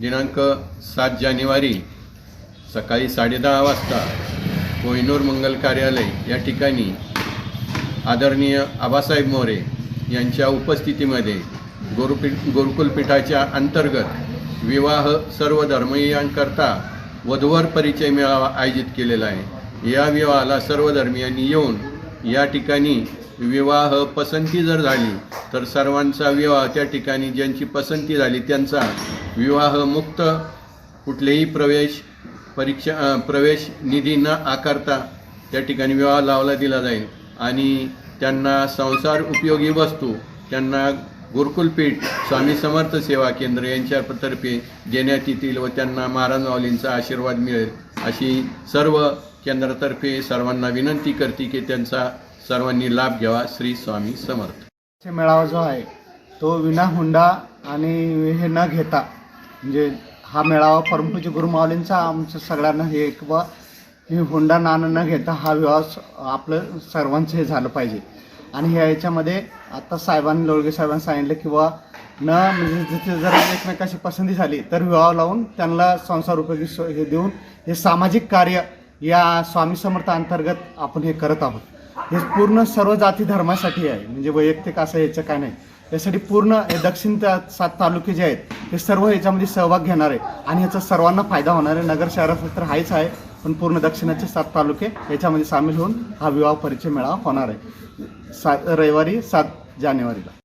दिनांक सात जानेवारी सकाळी साडेदहा वाजता कोहिनूर मंगल कार्यालय या ठिकाणी आदरणीय आबासाहेब मोरे यांच्या उपस्थितीमध्ये गुरुपीठ गुरुकुलपीठाच्या अंतर्गत विवाह सर्व धर्मीयांकरता वधूवर परिचय मेळावा आयोजित केलेला आहे. या विवाहाला सर्व धर्मियांनी येऊन या ठिकाणी विवाह पसंती जर झाली तर सर्वांचा विवाह त्या ठिकाणी ज्यांची पसंती झाली त्यांचा विवाह मुक्त. कुठलेही प्रवेश परीक्षा प्रवेश निधी न आकारता त्या ठिकाणी विवाह लावला दिला जाईल. आणि त्यांना संसार उपयोगी वस्तू त्यांना गुरुकुलपीठ स्वामी समर्थ सेवा केंद्र यांच्यातर्फे देण्यात येतील व त्यांना महाराज माऊलींचा आशीर्वाद मिळेल अशी सर्व केंद्रातर्फे सर्वांना विनंती करते की त्यांचा सर्वांनी लाभ घ्यावा. श्री स्वामी समर्थ. मेळावा जो आहे तो विना हुंडा आणि हे न घेता म्हणजे हा मेळावा परमपूज्य गुरुमाऊलींचा आमच्या सगळ्यांना हे किंवा हे हुंडा नाणं न घेता हा विवाह आपलं सर्वांचं हे झालं पाहिजे. आणि ह्या याच्यामध्ये आता साहेबांनी लोळगे साहेबांनी सांगितलं किंवा न म्हणजे जिथे जर एकमेकाशी पसंती झाली तर विवाह लावून त्यांना संसार उपयोगी हे देऊन हे सामाजिक कार्य या स्वामी समर्थ अंतर्गत आपण हे करत आहोत. हे पूर्ण सर्व जाती धर्मासाठी आहे. म्हणजे वैयक्तिक असं याचं काय नाही. यासाठी पूर्ण हे दक्षिण त्या सात तालुके जे आहेत ते सर्व याच्यामध्ये सहभाग घेणार आहे. आणि ह्याचा सर्वांना फायदा होणार आहे. नगर शहरात तर हाच आहे पण पूर्ण दक्षिणाचे सात तालुके याच्यामध्ये सामील होऊन हा विवाह परिचय मेळावा होणार आहे. सा रविवारी सात जानेवारीला.